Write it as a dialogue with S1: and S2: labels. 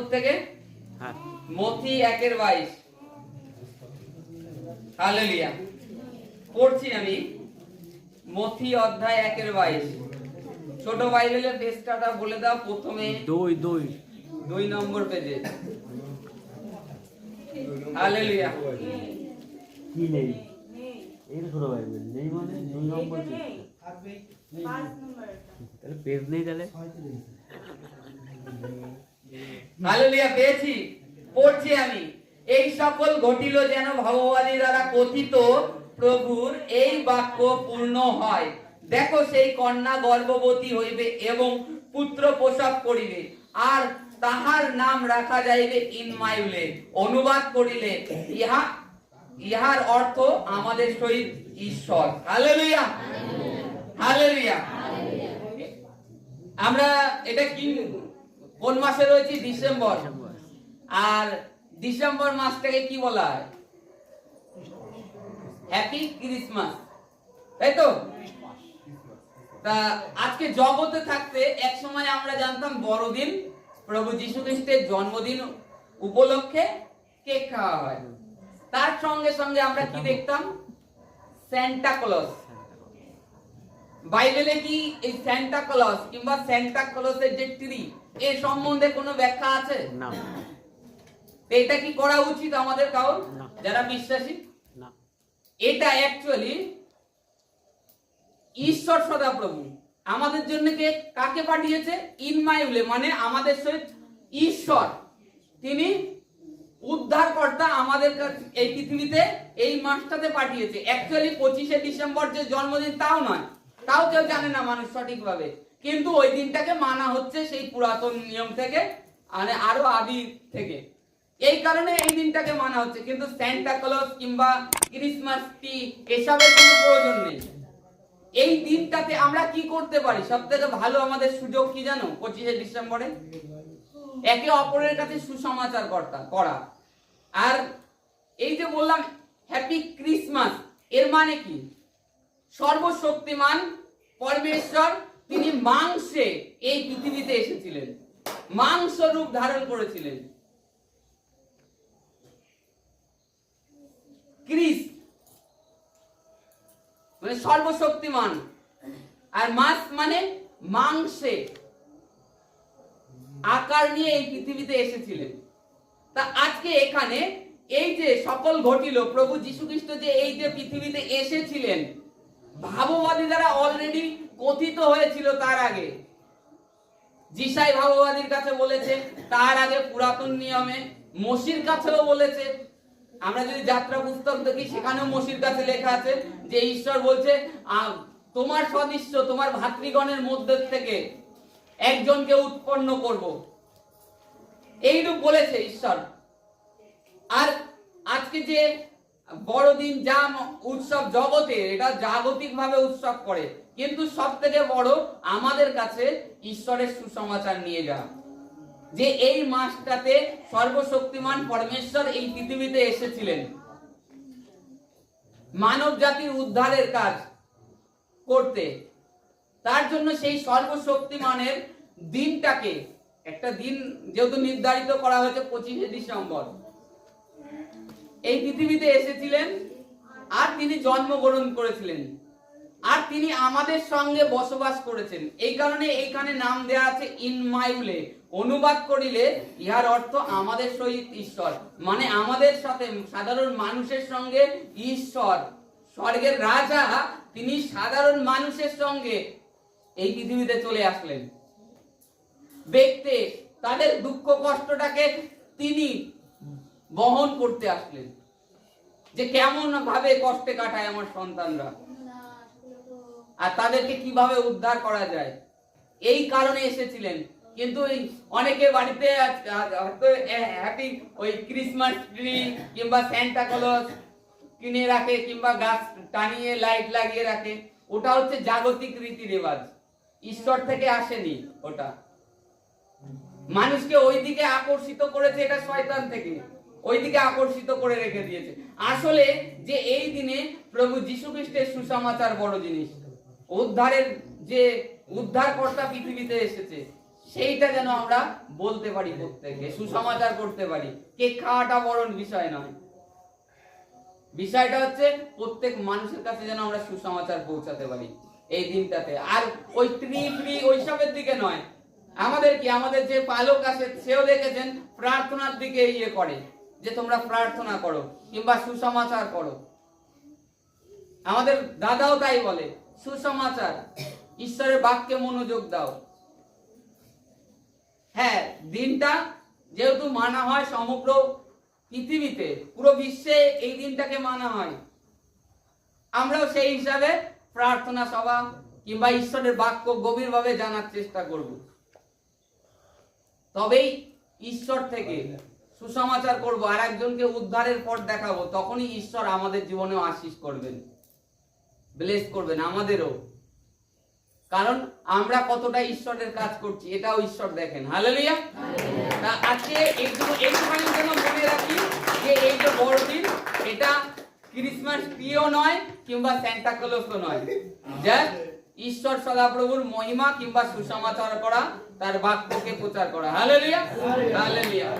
S1: প্রত্যেকে?
S2: হ্যাঁ।
S1: মথি একের বাইশ। হালেলুয়া। পড়ছি আমি। মথি অধ্যায় একের বাইশ। ছোট বাইবেলের পেজটা বলে দাও প্রথমে।
S2: দই দই।
S1: দুই নম্বর পেজে। হালেলুয়া।
S2: কি নেই? এই ছোট বাইবেল নেই মানে দুই নম্বর পেজ। তাহলে পেজ নেই তাহলে?
S1: হালেলুয়া, পেয়েছি, পড়ছি আমি। এই সকল ঘটিল যেন ভগবানী দ্বারা কথিত প্রভুর এই বাক্য পূর্ণ হয়। দেখো সেই কন্যা গর্ভবতী হইবে এবং পুত্র প্রসব করিবে, আর তাহার নাম রাখা যাইবে ইনমাইলে অনুবাদ করিলে ইহা, ইহার অর্থ আমাদের সহিত ঈশ্বর। হালেলুয়া। হালেলুয়া। আমরা এটা কি কোন মাসে রয়েছি? ডিসেম্বর। আর ডিসেম্বর মাসটাকে কি বলা হয়? হ্যাপি ক্রিসমাস তাই তো? তা আজকে জগতে থাকতে এক সময় আমরা জানতাম বড়দিন, প্রভু যীশু খ্রিস্টের জন্মদিন উপলক্ষে কেক খাওয়া হয়। তার সঙ্গে সঙ্গে আমরা কি দেখতাম? স্যান্টা ক্লজ বাইবেলে কি এই স্যান্টা ক্লজ কিংবা স্যান্টা ক্লজের যে ট্রি এর সম্বন্ধে কোনো ব্যাখ্যা আছে?
S2: না।
S1: এটা কি করা উচিত আমাদের কারণ? যারা বিশ্বাসী?
S2: না।
S1: এটা অ্যাকচুয়ালি ঈশ্বর সদাপ্রভু। আমাদের জন্য কে? কাকে পাঠিয়েছে? ইনমাইউলে মানে আমাদের সহিত ঈশ্বর। তিনি উদ্ধারকর্তা আমাদের কাছে এই পৃথিবীতে এই মাসটাতে পাঠিয়েছে। অ্যাকচুয়ালি পঁচিশে ডিসেম্বর যে জন্মদিন তাও নয়। তাও কেউ জানে না মানুষ সঠিকভাবে। কিন্তু ওই দিনটাকে মানা হচ্ছে সেই পুরাতন নিয়ম থেকে মানে আরও আদি থেকে। এই কারণে এই দিনটাকে মানা হচ্ছে। কিন্তু স্যান্টা ক্লজ কিংবা ক্রিসমাস ট্রি এসবের কোনো প্রয়োজন নেই। এই দিনটাতে আমরা কি করতে পারি? সব থেকে ভালো আমাদের সুযোগ কি জানো? পঁচিশে ডিসেম্বরে। একে অপরের কাছে সুসমাচার কর্তা, করা। আর এই যে বললাম হ্যাপি ক্রিসমাস এর মানে কি? সর্বশক্তিমান পরমেশ্বর, তিনি মাংসে এই পৃথিবীতে এসেছিলেন। মাংস রূপ ধারণ করেছিলেন। ক্রিস মানে সর্বশক্তিমান। আর মাছ মানে মাংসে। আকার নিয়ে এই পৃথিবীতে এসেছিলেন। তা আজকে এখানে এই যে সকল ঘটিল, প্রভু যীশু খ্রিস্ট যে এই যে পৃথিবীতে এসেছিলেন ভাববাদী দ্বারা অলরেডি কথিত হয়েছিল তার আগে। জিসাই ভাববাদীর কাছে বলেছে, তার আগে পুরাতন নিয়মে মসির কাছেও বলেছে। আমরা যদি যাত্রা পুস্তক দেখি, সেখানেও মসির কাছে লেখা আছে যে ঈশ্বর বলছে তোমার সদৃশ্য, তোমার ভাতৃগণের মধ্যে থেকে একজনকে উৎপন্ন করব। এইরূপ বলেছে ঈশ্বর। আর আজকে যে বড়দিন যা উৎসব জগতে, এটা জাগতিক ভাবে উৎসব করে। কিন্তু সব থেকে বড়, আমাদের কাছে ঈশ্বরের সুসমাচার নিয়ে যাওয়া। যে এই মাসটাতে সর্বশক্তিমান পরমেশ্বর এই পৃথিবীতে এসেছিলেন। মানব জাতির উদ্ধারের কাজ করতে। তার জন্য সেই সর্বশক্তিমানের দিনটাকে, একটা দিন যেহেতু নির্ধারিত করা হয়েছে পঁচিশে ডিসেম্বর। এই পৃথিবীতে এসেছিলেন আর তিনি জন্মগ্রহণ করেছিলেন। আর তিনি আমাদের সঙ্গে বসবাস করেছেন। এই কারণে এইখানে নাম দেয়া আছে ইনমাইউলে। অনুবাদ করিলে ইহার অর্থ আমাদের সহিত ঈশ্বর। মানে আমাদের সাথে সাধারণ মানুষের সঙ্গে ঈশ্বর। স্বর্গের রাজা তিনি সাধারণ মানুষের সঙ্গে এই পৃথিবীতে চলে আসলেন। দেখতে তাদের দুঃখ কষ্টটাকে তিনি বহন করতে আসলেন। যে কেমন ভাবে কষ্টে কাটায় আমার সন্তানরা। আর তাদেরকে কীভাবে উদ্ধার করা যায়? এই কারণে এসেছিলেন। কিন্তু অনেকে বাড়িতে হ্যাপি ওই ক্রিসমাস ট্রি কিংবা স্যান্টা ক্লজ কিনে রাখে কিংবা গাছ টানিয়ে লাইট লাগিয়ে রাখে, ওটা হচ্ছে জাগতিক রীতি রেওয়াজ ঈশ্বর থেকে আসেনি ওটা। মানুষকে ওই দিকে আকর্ষিত করেছে এটা শয়তান থেকে। ওই দিকে আকর্ষিত করে রেখে দিয়েছে। আসলে যে এই দিনে প্রভু যীশু খ্রিস্টের সুসমাচার বড় জিনিস। উদ্ধারের যে উদ্ধারকর্তা পৃথিবীতে এসেছে, সেইটা যেন আমরা বলতে পারি প্রত্যেককে সুসমাচার করতে পারি। কেক খাওয়াটা বড় বিষয় নয়। বিষয়টা হচ্ছে প্রত্যেক মানুষের কাছে যেন আমরা সুসমাচার পৌঁছাতে পারি এই দিনটাতে। আর ওই ট্রি ফ্রি ওইসবের দিকে নয়। আমাদের কি? আমাদের যে পালক আছে, সেও দেখেছেন, প্রার্থনার দিকে ইয়ে করে। যে তোমরা প্রার্থনা করো কিংবা সুসমাচার করো। আমাদের দাদাও তাই বলে, সুসমাচার, ঈশ্বরের বাক্যে মনোযোগ দাও। হ্যাঁ দিনটা যেহেতু মানা হয় সমগ্র পৃথিবীতে, পুরো বিশ্বে এই দিনটাকে মানা হয়। আমরাও সেই হিসাবে প্রার্থনা সভা কিংবা ঈশ্বরের বাক্য গভীরভাবে জানার চেষ্টা করব। তবেই ঈশ্বর থেকে সুসমাচার করব আর একজনকে উদ্ধারের পর দেখাবো তখনই ঈশ্বর আমাদের জীবনেও আশিস করবেন ব্লেস করবেন আমাদেরও। কারণ আমরা কতটা ঈশ্বরের কাজ করছি এটাও ঈশ্বর দেখেন। হালেলুয়া! তা আজকে এইটুকু এইটুখানি যেন মনে রাখি যে এই যে বড়দিন এটা ক্রিসমাস ট্রিও নয় কিংবা স্যান্টা ক্লজও নয়। জাস্ট ঈশ্বর সদাপ্রভুর মহিমা কিংবা সুসমাচার করা তার বাক্যকে প্রচার করা। হালেলুয়া! হালেলুয়া!